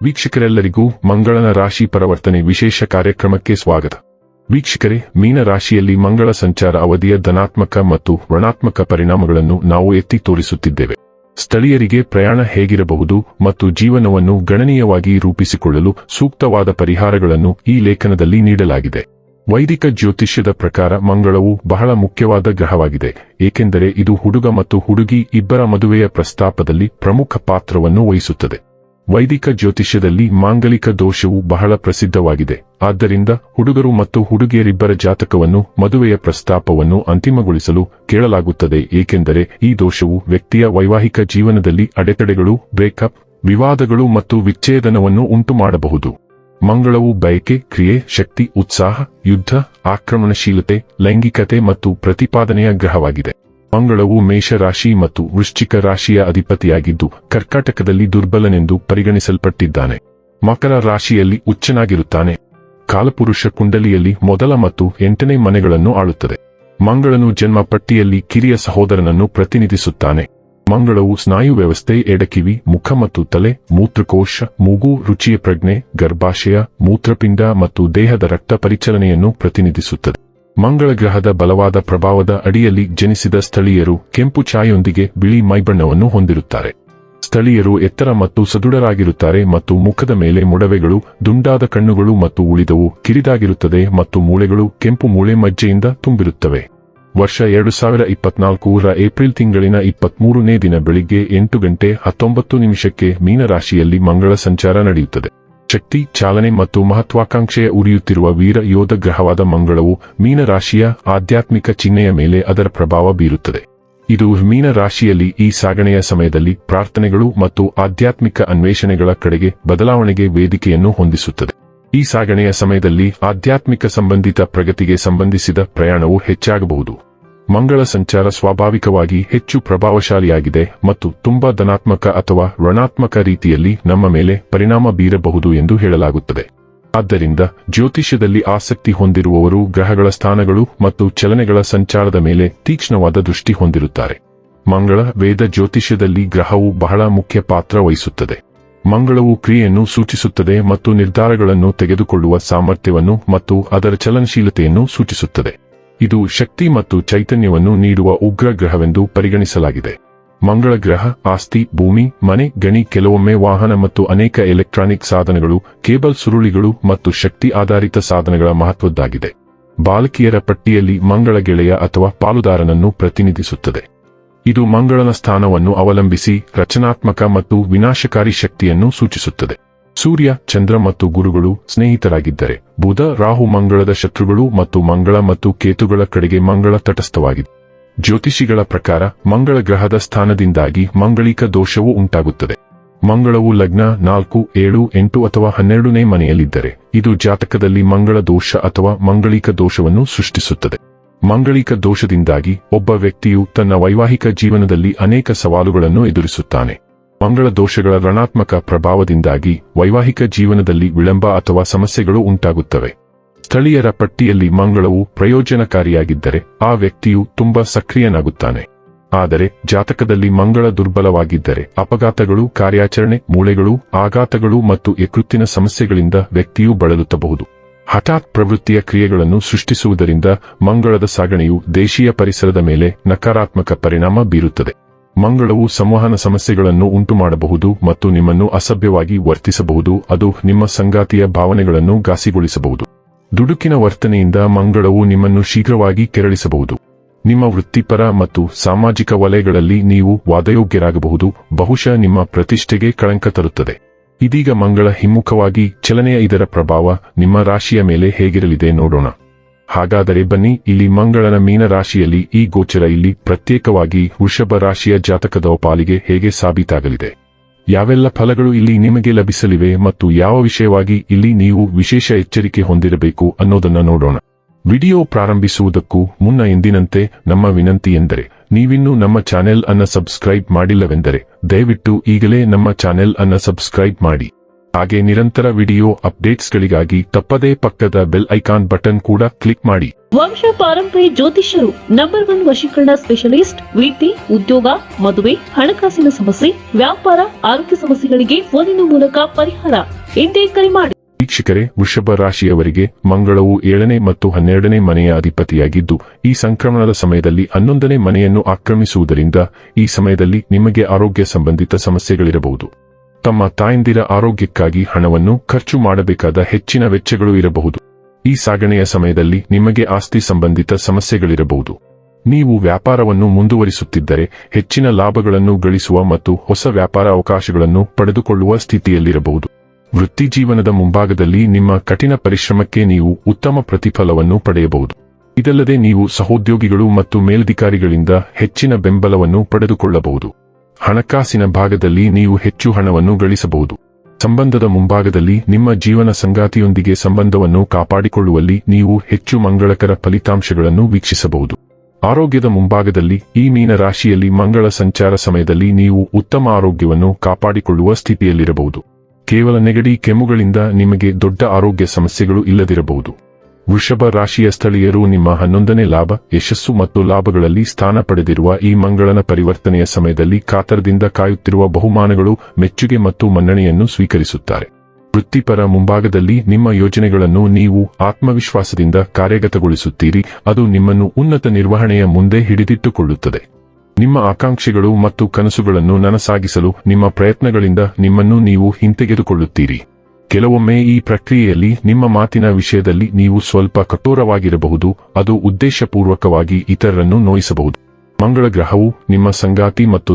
ವೀಕ್ಷಕರೆಲ್ಲರಿಗೂ ಮಂಗಳನ ರಾಶಿ ಪರವರ್ತನೆ ವಿಶೇಷ ಕಾರ್ಯಕ್ರಮಕ್ಕೆ ಸ್ವಾಗತ. ವೀಕ್ಷಕರೇ, ಮೀನ ರಾಶಿಯಲ್ಲಿ ಮಂಗಳ ಸಂಚಾರ ಅವಧಿಯ ಧನಾತ್ಮಕ ಮತ್ತು ಋಣಾತ್ಮಕ ಪರಿಣಾಮಗಳನ್ನು ನಾವು ಎತ್ತಿ ತೋರಿಸುತ್ತಿದ್ದೇವೆ. ಸ್ಥಳೀಯರಿಗೆ ಪ್ರಯಾಣ ಹೇಗಿರಬಹುದು ಮತ್ತು ಜೀವನವನ್ನು ಗಣನೀಯವಾಗಿ ರೂಪಿಸಿಕೊಳ್ಳಲು ಸೂಕ್ತವಾದ ಪರಿಹಾರಗಳನ್ನು ಈ ಲೇಖನದಲ್ಲಿ ನೀಡಲಾಗಿದೆ. ವೈದಿಕ ಜ್ಯೋತಿಷ್ಯದ ಪ್ರಕಾರ ಮಂಗಳವು ಬಹಳ ಮುಖ್ಯವಾದ ಗ್ರಹವಾಗಿದೆ, ಏಕೆಂದರೆ ಇದು ಹುಡುಗ ಮತ್ತು ಹುಡುಗಿ ಇಬ್ಬರ ಮದುವೆಯ ಪ್ರಸ್ತಾಪದಲ್ಲಿ ಪ್ರಮುಖ ಪಾತ್ರವನ್ನು ವಹಿಸುತ್ತದೆ. ವೈದಿಕ ಜ್ಯೋತಿಷ್ಯದಲ್ಲಿ ಮಾಂಗಲಿಕ ದೋಷವು ಬಹಳ ಪ್ರಸಿದ್ಧವಾಗಿದೆ. ಆದ್ದರಿಂದ ಹುಡುಗರು ಮತ್ತು ಹುಡುಗಿಯರಿಬ್ಬರ ಜಾತಕವನ್ನು, ಮದುವೆಯ ಪ್ರಸ್ತಾಪವನ್ನು ಅಂತಿಮಗೊಳಿಸಲು ಕೇಳಲಾಗುತ್ತದೆ, ಏಕೆಂದರೆ ಈ ದೋಷವು ವ್ಯಕ್ತಿಯ ವೈವಾಹಿಕ ಜೀವನದಲ್ಲಿ ಅಡೆತಡೆಗಳು, ಬ್ರೇಕಪ್, ವಿವಾದಗಳು ಮತ್ತು ವಿಚ್ಛೇದನವನ್ನು ಉಂಟುಮಾಡಬಹುದು. ಮಂಗಳವು ಬಯಕೆ, ಕ್ರಿಯೆ, ಶಕ್ತಿ, ಉತ್ಸಾಹ, ಯುದ್ಧ, ಆಕ್ರಮಣಶೀಲತೆ, ಲೈಂಗಿಕತೆ ಮತ್ತು ಪ್ರತಿಪಾದನೆಯ ಗ್ರಹವಾಗಿದೆ. ಮಂಗಳವು ಮೇಷರಾಶಿ ಮತ್ತು ವೃಶ್ಚಿಕ ರಾಶಿಯ ಅಧಿಪತಿಯಾಗಿದ್ದು, ಕರ್ಕಾಟಕದಲ್ಲಿ ದುರ್ಬಲನೆಂದು ಪರಿಗಣಿಸಲ್ಪಟ್ಟಿದ್ದಾನೆ. ಮಕರ ರಾಶಿಯಲ್ಲಿ ಉಚ್ಚನಾಗಿರುತ್ತಾನೆ ಕಾಲಪುರುಷ ಕುಂಡಲಿಯಲ್ಲಿ ಮೊದಲ ಮತ್ತು ಎಂಟನೇ ಮನೆಗಳನ್ನು ಆಳುತ್ತದೆ. ಮಂಗಳನು ಜನ್ಮ ಪಟ್ಟಿಯಲ್ಲಿ ಕಿರಿಯ ಸಹೋದರನನ್ನು ಪ್ರತಿನಿಧಿಸುತ್ತಾನೆ. ಮಂಗಳವು ಸ್ನಾಯು ವ್ಯವಸ್ಥೆ, ಎಡಕಿವಿ, ಮುಖ ಮತ್ತು ತಲೆ, ಮೂತ್ರಕೋಶ, ಮೂಗು, ರುಚಿಯ ಪ್ರಜ್ಞೆ, ಗರ್ಭಾಶಯ, ಮೂತ್ರಪಿಂಡ ಮತ್ತು ದೇಹದ ರಕ್ತ ಪರಿಚಲನೆಯನ್ನು ಪ್ರತಿನಿಧಿಸುತ್ತದೆ. ಮಂಗಳ ಗ್ರಹದ ಬಲವಾದ ಪ್ರಭಾವದ ಅಡಿಯಲ್ಲಿ ಜನಿಸಿದ ಸ್ಥಳೀಯರು ಕೆಂಪು ಛಾಯೊಂದಿಗೆ ಬಿಳಿ ಮೈಬಣ್ಣವನ್ನು ಹೊಂದಿರುತ್ತಾರೆ. ಸ್ಥಳೀಯರು ಎತ್ತರ ಮತ್ತು ಸದೃಢರಾಗಿರುತ್ತಾರೆ ಮತ್ತು ಮುಖದ ಮೇಲೆ ಮೊಡವೆಗಳು, ದುಂಡಾದ ಕಣ್ಣುಗಳು ಮತ್ತು ಉಳಿದವು ಕಿರಿದಾಗಿರುತ್ತದೆ ಮತ್ತು ಮೂಳೆಗಳು ಕೆಂಪು ಮೂಳೆ ಮಜ್ಜೆಯಿಂದ ತುಂಬಿರುತ್ತವೆ. ವರ್ಷ ಎರಡು ಸಾವಿರ ಇಪ್ಪತ್ನಾಲ್ಕೂರ ಏಪ್ರಿಲ್ ತಿಂಗಳಿನ ಇಪ್ಪತ್ಮೂರನೇ ದಿನ ಬೆಳಿಗ್ಗೆ ಎಂಟು ಗಂಟೆ ಹತ್ತೊಂಬತ್ತು ನಿಮಿಷಕ್ಕೆ ಮೀನರಾಶಿಯಲ್ಲಿ ಮಂಗಳ ಸಂಚಾರ ನಡೆಯುತ್ತದೆ. ಶಕ್ತಿ, ಚಾಲನೆ ಮತ್ತು ಮಹತ್ವಾಕಾಂಕ್ಷೆಯ ಉರಿಯುತ್ತಿರುವ ವೀರ ಯೋಧ ಗ್ರಹವಾದ ಮಂಗಳವು ಮೀನರಾಶಿಯ ಆಧ್ಯಾತ್ಮಿಕ ಚಿಹ್ನೆಯ ಮೇಲೆ ಅದರ ಪ್ರಭಾವ ಬೀರುತ್ತದೆ. ಇದು ಮೀನರಾಶಿಯಲ್ಲಿ ಈ ಸಾಗಣೆಯ ಸಮಯದಲ್ಲಿ ಪ್ರಾರ್ಥನೆಗಳು ಮತ್ತು ಆಧ್ಯಾತ್ಮಿಕ ಅನ್ವೇಷಣೆಗಳ ಕಡೆಗೆ ಬದಲಾವಣೆಗೆ ವೇದಿಕೆಯನ್ನು ಹೊಂದಿಸುತ್ತದೆ. ಈ ಸಾಗಣೆಯ ಸಮಯದಲ್ಲಿ ಆಧ್ಯಾತ್ಮಿಕ ಸಂಬಂಧಿತ ಪ್ರಗತಿಗೆ ಸಂಬಂಧಿಸಿದ ಪ್ರಯಾಣವು ಹೆಚ್ಚಾಗಬಹುದು. ಮಂಗಳ ಸಂಚಾರ ಸ್ವಾಭಾವಿಕವಾಗಿ ಹೆಚ್ಚು ಪ್ರಭಾವಶಾಲಿಯಾಗಿದೆ ಮತ್ತು ತುಂಬಾ ಧನಾತ್ಮಕ ಅಥವಾ ಋಣಾತ್ಮಕ ರೀತಿಯಲ್ಲಿ ನಮ್ಮ ಮೇಲೆ ಪರಿಣಾಮ ಬೀರಬಹುದು ಎಂದು ಹೇಳಲಾಗುತ್ತದೆ. ಆದ್ದರಿಂದ ಜ್ಯೋತಿಷ್ಯದಲ್ಲಿ ಆಸಕ್ತಿ ಹೊಂದಿರುವವರು ಗ್ರಹಗಳ ಸ್ಥಾನಗಳು ಮತ್ತು ಚಲನೆಗಳ ಸಂಚಾರದ ಮೇಲೆ ತೀಕ್ಷ್ಣವಾದ ದೃಷ್ಟಿ ಹೊಂದಿರುತ್ತಾರೆ. ಮಂಗಳ ವೇದ ಜ್ಯೋತಿಷ್ಯದಲ್ಲಿ ಗ್ರಹವು ಬಹಳ ಮುಖ್ಯ ಪಾತ್ರ ವಹಿಸುತ್ತದೆ. ಮಂಗಳವು ಕ್ರಿಯೆಯನ್ನು ಸೂಚಿಸುತ್ತದೆ ಮತ್ತು ನಿರ್ಧಾರಗಳನ್ನು ತೆಗೆದುಕೊಳ್ಳುವ ಸಾಮರ್ಥ್ಯವನ್ನು ಮತ್ತು ಅದರ ಚಲನಶೀಲತೆಯನ್ನು ಸೂಚಿಸುತ್ತದೆ. ಇದು ಶಕ್ತಿ ಮತ್ತು ಚೈತನ್ಯವನ್ನು ನೀಡುವ ಉಗ್ರ ಗ್ರಹವೆಂದು ಪರಿಗಣಿಸಲಾಗಿದೆ. ಮಂಗಳ ಗ್ರಹ, ಆಸ್ತಿ, ಭೂಮಿ, ಮನೆ, ಗಣಿ, ಕೆಲವೊಮ್ಮೆ ವಾಹನ ಮತ್ತು ಅನೇಕ ಎಲೆಕ್ಟ್ರಾನಿಕ್ ಸಾಧನಗಳು, ಕೇಬಲ್ ಸುರುಳಿಗಳು ಮತ್ತು ಶಕ್ತಿ ಆಧಾರಿತ ಸಾಧನಗಳ ಮಹತ್ವದ್ದಾಗಿದೆ. ಬಾಲಕಿಯರ ಪಟ್ಟಿಯಲ್ಲಿ ಮಂಗಳ ಗೆಳೆಯ ಅಥವಾ ಪಾಲುದಾರನನ್ನು ಪ್ರತಿನಿಧಿಸುತ್ತದೆ. ಇದು ಮಂಗಳನ ಸ್ಥಾನವನ್ನು ಅವಲಂಬಿಸಿ ರಚನಾತ್ಮಕ ಮತ್ತು ವಿನಾಶಕಾರಿ ಶಕ್ತಿಯನ್ನು ಸೂಚಿಸುತ್ತದೆ. ಸೂರ್ಯ, ಚಂದ್ರ ಮತ್ತು ಗುರುಗಳು ಸ್ನೇಹಿತರಾಗಿದ್ದರೆ, ಬುಧ, ರಾಹು ಮಂಗಳದ ಶತ್ರುಗಳು ಮತ್ತು ಮಂಗಳ ಮತ್ತು ಕೇತುಗಳ ಕಡೆಗೆ ಮಂಗಳ ತಟಸ್ಥವಾಗಿದೆ ಜ್ಯೋತಿಷಿಗಳ ಪ್ರಕಾರ ಮಂಗಳ ಗ್ರಹದ ಸ್ಥಾನದಿಂದಾಗಿ ಮಂಗಳಿಕ ದೋಷವು ಉಂಟಾಗುತ್ತದೆ. ಮಂಗಳವು ಲಗ್ನ ನಾಲ್ಕು, ಏಳು, ಎಂಟು ಅಥವಾ ಹನ್ನೆರಡನೇ ಮನೆಯಲ್ಲಿದ್ದರೆ, ಇದು ಜಾತಕದಲ್ಲಿ ಮಂಗಳ ದೋಷ ಅಥವಾ ಮಂಗಳಿಕ ದೋಷವನ್ನು ಸೃಷ್ಟಿಸುತ್ತದೆ. ಮಂಗಳಿಕ ದೋಷದಿಂದಾಗಿ ಒಬ್ಬ ವ್ಯಕ್ತಿಯು ತನ್ನ ವೈವಾಹಿಕ ಜೀವನದಲ್ಲಿ ಅನೇಕ ಸವಾಲುಗಳನ್ನು ಎದುರಿಸುತ್ತಾನೆ. ಮಂಗಳ ದೋಷಗಳ ಋಣಾತ್ಮಕ ಪ್ರಭಾವದಿಂದಾಗಿ ವೈವಾಹಿಕ ಜೀವನದಲ್ಲಿ ವಿಳಂಬ ಅಥವಾ ಸಮಸ್ಯೆಗಳು ಉಂಟಾಗುತ್ತವೆ. ಸ್ಥಳೀಯರ ಪಟ್ಟಿಯಲ್ಲಿ ಮಂಗಳವು ಪ್ರಯೋಜನಕಾರಿಯಾಗಿದ್ದರೆ ಆ ವ್ಯಕ್ತಿಯು ತುಂಬಾ ಸಕ್ರಿಯನಾಗುತ್ತಾನೆ. ಆದರೆ ಜಾತಕದಲ್ಲಿ ಮಂಗಳ ದುರ್ಬಲವಾಗಿದ್ದರೆ ಅಪಘಾತಗಳು, ಕಾರ್ಯಾಚರಣೆ, ಮೂಳೆಗಳು, ಆಘಾತಗಳು ಮತ್ತು ಯಕೃತ್ತಿನ ಸಮಸ್ಯೆಗಳಿಂದ ವ್ಯಕ್ತಿಯು ಬಳಲುತ್ತಬಹುದು. ಹಠಾತ್ ಪ್ರವೃತ್ತಿಯ ಕ್ರಿಯೆಗಳನ್ನು ಸೃಷ್ಟಿಸುವುದರಿಂದ ಮಂಗಳದ ಸಾಗಣೆಯು ದೇಶೀಯ ಪರಿಸರದ ಮೇಲೆ ನಕಾರಾತ್ಮಕ ಪರಿಣಾಮ ಬೀರುತ್ತದೆ. ಮಂಗಳವು ಸಂವಹನ ಸಮಸ್ಯೆಗಳನ್ನು ಉಂಟುಮಾಡಬಹುದು ಮತ್ತು ನಿಮ್ಮನ್ನು ಅಸಭ್ಯವಾಗಿ ವರ್ತಿಸಬಹುದು, ಅದು ನಿಮ್ಮ ಸಂಗಾತಿಯ ಭಾವನೆಗಳನ್ನು ಘಾಸಿಗೊಳಿಸಬಹುದು. ದುಡುಕಿನ ವರ್ತನೆಯಿಂದ ಮಂಗಳವು ನಿಮ್ಮನ್ನು ಶೀಘ್ರವಾಗಿ ಕೆರಳಿಸಬಹುದು. ನಿಮ್ಮ ವೃತ್ತಿಪರ ಮತ್ತು ಸಾಮಾಜಿಕ ವಲಯಗಳಲ್ಲಿ ನೀವು ವಾದಯೋಗ್ಯರಾಗಬಹುದು, ಬಹುಶಃ ನಿಮ್ಮ ಪ್ರತಿಷ್ಠೆಗೆ ಕಳಂಕ ತರುತ್ತದೆ. ಇದೀಗ ಮಂಗಳ ಹಿಮ್ಮುಖವಾಗಿ ಚಲನೆಯ ಇದರ ಪ್ರಭಾವ ನಿಮ್ಮ ರಾಶಿಯ ಮೇಲೆ ಹೇಗಿರಲಿದೆ ನೋಡೋಣ. ಹಾಗಾದರೆ ಬನ್ನಿ, ಇಲ್ಲಿ ಮಂಗಳನ ಮೀನ ರಾಶಿಯಲ್ಲಿ ಈ ಗೋಚರ ಇಲ್ಲಿ ಪ್ರತ್ಯೇಕವಾಗಿ ವೃಷಭ ರಾಶಿಯ ಜಾತಕದ ಪಾಲಿಗೆ ಹೇಗೆ ಸಾಬೀತಾಗಲಿದೆ? ಯಾವೆಲ್ಲ ಫಲಗಳು ಇಲ್ಲಿ ನಿಮಗೆ ಲಭಿಸಲಿವೆ ಮತ್ತು ಯಾವ ವಿಷಯವಾಗಿ ಇಲ್ಲಿ ನೀವು ವಿಶೇಷ ಎಚ್ಚರಿಕೆ ಹೊಂದಿರಬೇಕು ಅನ್ನೋದನ್ನ ನೋಡೋಣ. ವಿಡಿಯೋ ಪ್ರಾರಂಭಿಸುವುದಕ್ಕೂ ಮುನ್ನ ಎಂದಿನಂತೆ ನಮ್ಮ ವಿನಂತಿ ಎಂದರೆ, ನೀವಿನ್ನೂ ನಮ್ಮ ಚಾನೆಲ್ ಅನ್ನ ಸಬ್ಸ್ಕ್ರೈಬ್ ಮಾಡಿಲ್ಲವೆಂದರೆ, ದಯವಿಟ್ಟು ಈಗಲೇ ನಮ್ಮ ಚಾನೆಲ್ ಅನ್ನ ಸಬ್ಸ್ಕ್ರೈಬ್ ಮಾಡಿ. ಹಾಗೆ ನಿರಂತರ ವಿಡಿಯೋ ಅಪ್ಡೇಟ್ಸ್ಗಳಿಗಾಗಿ ತಪ್ಪದೇ ಪಕ್ಕದ ಬೆಲ್ ಐಕಾನ್ ಬಟನ್ ಕೂಡ ಕ್ಲಿಕ್ ಮಾಡಿ. ವಂಶ ಪಾರಂಪರಿ ಜ್ಯೋತಿಷ್ಯರು ನಂಬರ್ ಒನ್ ವಶೀಕರಣ ಸ್ಪೆಷಲಿಸ್ಟ್ ವೃತ್ತಿ ಉದ್ಯೋಗ ಮದುವೆ ಹಣಕಾಸಿನ ಸಮಸ್ಯೆ ವ್ಯಾಪಾರ ಆರೋಗ್ಯ ಸಮಸ್ಯೆಗಳಿಗೆ ಫೋನಿನ ಮೂಲಕ ಪರಿಹಾರ ಎಂದೇ ಕರೆ ಮಾಡಿ. ವೀಕ್ಷಕರೇ ವೃಷಭ ರಾಶಿಯವರಿಗೆ ಮಂಗಳವು ಏಳನೇ ಮತ್ತು ಹನ್ನೆರಡನೇ ಮನೆಯ ಅಧಿಪತಿಯಾಗಿದ್ದು ಈ ಸಂಕ್ರಮಣದ ಸಮಯದಲ್ಲಿ ಹನ್ನೊಂದನೇ ಮನೆಯನ್ನು ಆಕ್ರಮಿಸುವುದರಿಂದ ಈ ಸಮಯದಲ್ಲಿ ನಿಮಗೆ ಆರೋಗ್ಯ ಸಂಬಂಧಿತ ಸಮಸ್ಯೆಗಳಿರಬಹುದು. ತಮ್ಮ ತಾಯಂದಿರ ಆರೋಗ್ಯಕ್ಕಾಗಿ ಹಣವನ್ನು ಖರ್ಚು ಮಾಡಬೇಕಾದ ಹೆಚ್ಚಿನ ವೆಚ್ಚಗಳು ಇರಬಹುದು. ಈ ಸಾಗಣೆಯ ಸಮಯದಲ್ಲಿ ನಿಮಗೆ ಆಸ್ತಿ ಸಂಬಂಧಿತ ಸಮಸ್ಯೆಗಳಿರಬಹುದು. ನೀವು ವ್ಯಾಪಾರವನ್ನು ಮುಂದುವರಿಸುತ್ತಿದ್ದರೆ ಹೆಚ್ಚಿನ ಲಾಭಗಳನ್ನು ಗಳಿಸುವ ಮತ್ತು ಹೊಸ ವ್ಯಾಪಾರ ಅವಕಾಶಗಳನ್ನು ಪಡೆದುಕೊಳ್ಳುವ ಸ್ಥಿತಿಯಲ್ಲಿರಬಹುದು. ವೃತ್ತಿ ಜೀವನದ ಮುಂಭಾಗದಲ್ಲಿ ನಿಮ್ಮ ಕಠಿಣ ಪರಿಶ್ರಮಕ್ಕೆ ನೀವು ಉತ್ತಮ ಪ್ರತಿಫಲವನ್ನು ಪಡೆಯಬಹುದು. ಇದಲ್ಲದೆ ನೀವು ಸಹೋದ್ಯೋಗಿಗಳು ಮತ್ತು ಮೇಲಧಿಕಾರಿಗಳಿಂದ ಹೆಚ್ಚಿನ ಬೆಂಬಲವನ್ನು ಪಡೆದುಕೊಳ್ಳಬಹುದು. ಹಣಕಾಸಿನ ಭಾಗದಲ್ಲಿ ನೀವು ಹೆಚ್ಚು ಹಣವನ್ನು ಗಳಿಸಬಹುದು. ಸಂಬಂಧದ ಮುಂಭಾಗದಲ್ಲಿ ನಿಮ್ಮ ಜೀವನ ಸಂಗಾತಿಯೊಂದಿಗೆ ಸಂಬಂಧವನ್ನು ಕಾಪಾಡಿಕೊಳ್ಳುವಲ್ಲಿ ನೀವು ಹೆಚ್ಚು ಮಂಗಳಕರ ಫಲಿತಾಂಶಗಳನ್ನು ವೀಕ್ಷಿಸಬಹುದು. ಆರೋಗ್ಯದ ಮುಂಭಾಗದಲ್ಲಿ ಈ ಮೀನ ರಾಶಿಯಲ್ಲಿ ಮಂಗಳ ಸಂಚಾರ ಸಮಯದಲ್ಲಿ ನೀವು ಉತ್ತಮ ಆರೋಗ್ಯವನ್ನು ಕಾಪಾಡಿಕೊಳ್ಳುವ ಸ್ಥಿತಿಯಲ್ಲಿರಬಹುದು. ಕೇವಲ ನೆಗಡಿ ಕೆಮ್ಮುಗಳಿಂದ ನಿಮಗೆ ದೊಡ್ಡ ಆರೋಗ್ಯ ಸಮಸ್ಯೆಗಳು ಇಲ್ಲದಿರಬಹುದು. ವೃಷಭ ರಾಶಿಯ ಸ್ಥಳೀಯರು ನಿಮ್ಮ ಹನ್ನೊಂದನೇ ಲಾಭ, ಯಶಸ್ಸು ಮತ್ತು ಲಾಭಗಳಲ್ಲಿ ಸ್ಥಾನ ಪಡೆದಿರುವ ಈ ಮಂಗಳನ ಪರಿವರ್ತನೆಯ ಸಮಯದಲ್ಲಿ ಕಾತರದಿಂದ ಕಾಯುತ್ತಿರುವ ಬಹುಮಾನಗಳು ಮೆಚ್ಚುಗೆ ಮತ್ತು ಮನ್ನಣೆಯನ್ನು ಸ್ವೀಕರಿಸುತ್ತಾರೆ. ವೃತ್ತಿಪರ ಮುಂಭಾಗದಲ್ಲಿ ನಿಮ್ಮ ಯೋಜನೆಗಳನ್ನು ನೀವು ಆತ್ಮವಿಶ್ವಾಸದಿಂದ ಕಾರ್ಯಗತಗೊಳಿಸುತ್ತೀರಿ, ಅದು ನಿಮ್ಮನ್ನು ಉನ್ನತ ನಿರ್ವಹಣೆಯ ಮುಂದೆ ಹಿಡಿದಿಟ್ಟುಕೊಳ್ಳುತ್ತದೆ. ನಿಮ್ಮ ಆಕಾಂಕ್ಷೆಗಳು ಮತ್ತು ಕನಸುಗಳನ್ನು ನನಸಾಗಿಸಲು ನಿಮ್ಮ ಪ್ರಯತ್ನಗಳಿಂದ ನಿಮ್ಮನ್ನು ನೀವು ಹಿಂತೆಗೆದುಕೊಳ್ಳುತ್ತೀರಿ. ಕೆಲವೊಮ್ಮೆ ಈ ಪ್ರಕ್ರಿಯೆಯಲ್ಲಿ ನಿಮ್ಮ ಮಾತಿನ ವಿಷಯದಲ್ಲಿ ನೀವು ಸ್ವಲ್ಪ ಕಠೋರವಾಗಿರಬಹುದು, ಅದು ಉದ್ದೇಶಪೂರ್ವಕವಾಗಿ ಇತರರನ್ನು ನೋಯಿಸಬಹುದು. ಮಂಗಳ ಗ್ರಹವು ನಿಮ್ಮ ಸಂಗಾತಿ ಮತ್ತು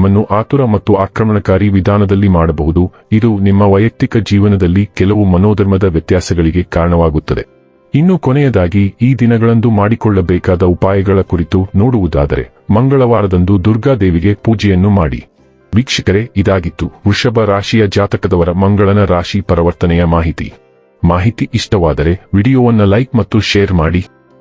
ನಿಮ್ಮನ್ನು ಆತುರ ಮತ್ತು ಆಕ್ರಮಣಕಾರಿ ವಿಧಾನದಲ್ಲಿ ಮಾಡಬಹುದು. ಇದು ನಿಮ್ಮ ವೈಯಕ್ತಿಕ ಜೀವನದಲ್ಲಿ ಕೆಲವು ಮನೋಧರ್ಮದ ವ್ಯತ್ಯಾಸಗಳಿಗೆ ಕಾರಣವಾಗುತ್ತದೆ. ಇನ್ನು ಕೊನೆಯದಾಗಿ, ಈ ದಿನಗಳಂದು ಮಾಡಿಕೊಳ್ಳಬೇಕಾದ ಉಪಾಯಗಳ ಕುರಿತು ನೋಡುವುದಾದರೆ, ಮಂಗಳವಾರದಂದು ದುರ್ಗಾದೇವಿಗೆ ಪೂಜೆಯನ್ನು ಮಾಡಿ. ವೀಕ್ಷಕರೇ, ಇದಾಗಿತ್ತು ವೃಷಭ ರಾಶಿಯ ಜಾತಕದವರ ಮಂಗಳನ ರಾಶಿ ಪರಿವರ್ತನೆಯ ಮಾಹಿತಿ. ಮಾಹಿತಿ ಇಷ್ಟವಾದರೆ, ವಿಡಿಯೋವನ್ನು ಲೈಕ್ ಮತ್ತು ಶೇರ್ ಮಾಡಿ.